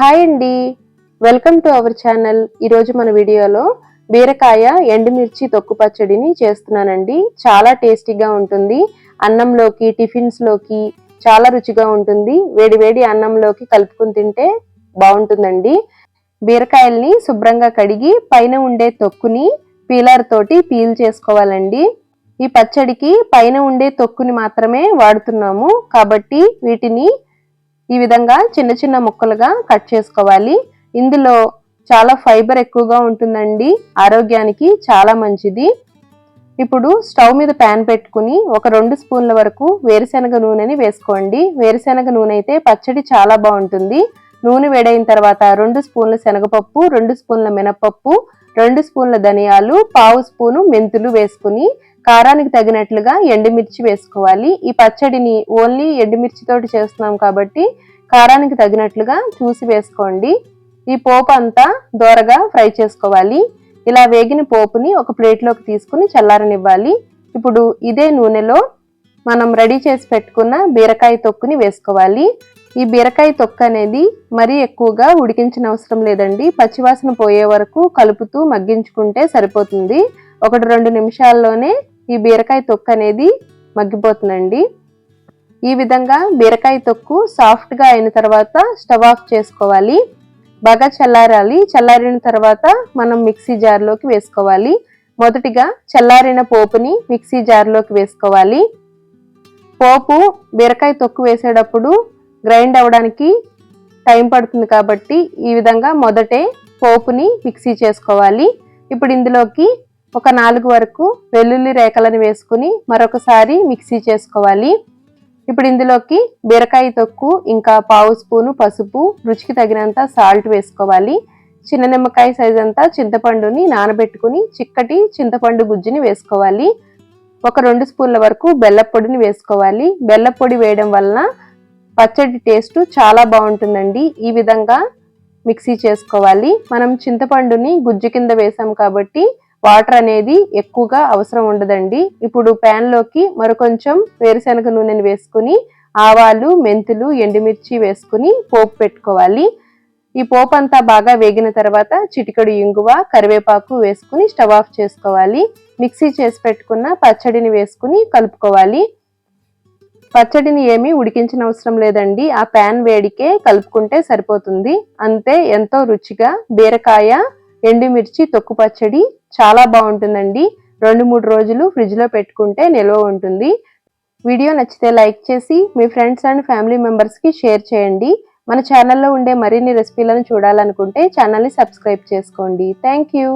Hi అండి. Welcome to our channel. ఈరోజు మన వీడియోలో బీరకాయ ఎండుమిర్చి తొక్కు పచ్చడిని చేస్తున్నానండి. చాలా టేస్టీగా ఉంటుంది. అన్నంలోకి టిఫిన్స్లోకి చాలా రుచిగా ఉంటుంది. వేడి వేడి అన్నంలోకి కలుపుకుని తింటే బాగుంటుందండి. బీరకాయల్ని శుభ్రంగా కడిగి పైన ఉండే తొక్కుని పీలర్ తోటి పీల్ చేసుకోవాలండి. ఈ పచ్చడికి పైన ఉండే తొక్కుని మాత్రమే వాడుతున్నాము. కాబట్టి వీటిని ఈ విధంగా చిన్న చిన్న ముక్కలుగా కట్ చేసుకోవాలి. ఇందులో చాలా ఫైబర్ ఎక్కువగా ఉంటుందండి. ఆరోగ్యానికి చాలా మంచిది. ఇప్పుడు స్టవ్ మీద ప్యాన్ పెట్టుకుని ఒక రెండు స్పూన్ల వరకు వేరుశనగ నూనెని వేసుకోండి. వేరుశనగ నూనె అయితే పచ్చడి చాలా బాగుంటుంది. నూనె వేడైన తర్వాత రెండు స్పూన్ల శనగపప్పు రెండు స్పూన్ల మినపప్పు రెండు స్పూన్ల ధనియాలు పావు స్పూను మెంతులు వేసుకుని కారానికి తగినట్లుగా ఎండుమిర్చి వేసుకోవాలి. ఈ పచ్చడిని ఓన్లీ ఎండుమిర్చితోటి చేస్తున్నాం కాబట్టి కారానికి తగినట్లుగా చూసి వేసుకోండి. ఈ పోపు అంతా దోరగా ఫ్రై చేసుకోవాలి. ఇలా వేగిన పోపుని ఒక ప్లేట్లోకి తీసుకుని చల్లారనివ్వాలి. ఇప్పుడు ఇదే నూనెలో మనం రెడీ చేసి పెట్టుకున్న బీరకాయ తొక్కుని వేసుకోవాలి. ఈ బీరకాయ తొక్క అనేది మరీ ఎక్కువగా ఉడికించిన అవసరం లేదండి. పచ్చివాసన పోయే వరకు కలుపుతూ మగ్గించుకుంటే సరిపోతుంది. ఒకటి రెండు నిమిషాల్లోనే ఈ బీరకాయ తొక్కు అనేది మగ్గిపోతుందండి. ఈ విధంగా బీరకాయ తొక్కు సాఫ్ట్గా అయిన తర్వాత స్టవ్ ఆఫ్ చేసుకోవాలి. బాగా చల్లారాలి. చల్లారిన తర్వాత మనం మిక్సీ జార్లోకి వేసుకోవాలి. మొదటిగా చల్లారిన పోపుని మిక్సీ జార్లోకి వేసుకోవాలి. పోపు బీరకాయ తొక్కు వేసేటప్పుడు గ్రైండ్ అవ్వడానికి టైం పడుతుంది కాబట్టి ఈ విధంగా మొదటే పోపుని మిక్సీ చేసుకోవాలి. ఇప్పుడు ఇందులోకి ఒక నాలుగు వరకు వెల్లుల్లి రేఖలను వేసుకుని మరొకసారి మిక్సీ చేసుకోవాలి. ఇప్పుడు ఇందులోకి బీరకాయ తొక్కు ఇంకా పావు స్పూను పసుపు రుచికి తగినంత సాల్ట్ వేసుకోవాలి. చిన్న నిమ్మకాయ సైజ్ అంతా చింతపండుని నానబెట్టుకుని చిక్కటి చింతపండు గుజ్జుని వేసుకోవాలి. ఒక రెండు స్పూన్ల వరకు బెల్లపొడిని వేసుకోవాలి. బెల్లపొడి వేయడం వలన పచ్చడి టేస్ట్ చాలా బాగుంటుందండి. ఈ విధంగా మిక్సీ చేసుకోవాలి. మనం చింతపండుని గుజ్జు కింద వేసాం కాబట్టి వాటర్ అనేది ఎక్కువగా అవసరం ఉండదండి. ఇప్పుడు ప్యాన్లోకి మరికొంచెం వేరుశనగ నూనెని వేసుకుని ఆవాలు మెంతులు ఎండుమిర్చి వేసుకుని పోపు పెట్టుకోవాలి. ఈ పోపు అంతా బాగా వేగిన తర్వాత చిటికడు ఇంగువ కరివేపాకు వేసుకుని స్టవ్ ఆఫ్ చేసుకోవాలి. మిక్సీ చేసి పెట్టుకున్న పచ్చడిని వేసుకుని కలుపుకోవాలి. పచ్చడిని ఏమీ ఉడికించిన అవసరం లేదండి. ఆ ప్యాన్ వేడికే కలుపుకుంటే సరిపోతుంది. అంతే ఎంతో రుచిగా బీరకాయ ఎండుమిర్చి తొక్కు పచ్చడి చాలా బాగుంటుందండి. రెండు మూడు రోజులు ఫ్రిడ్జ్లో పెట్టుకుంటే నిల్వ ఉంటుంది. వీడియో నచ్చితే లైక్ చేసి మీ ఫ్రెండ్స్ అండ్ ఫ్యామిలీ మెంబర్స్కి షేర్ చేయండి. మన ఛానల్లో ఉండే మరిన్ని రెసిపీలను చూడాలనుకుంటే ఛానల్ని సబ్స్క్రైబ్ చేసుకోండి. Thank you.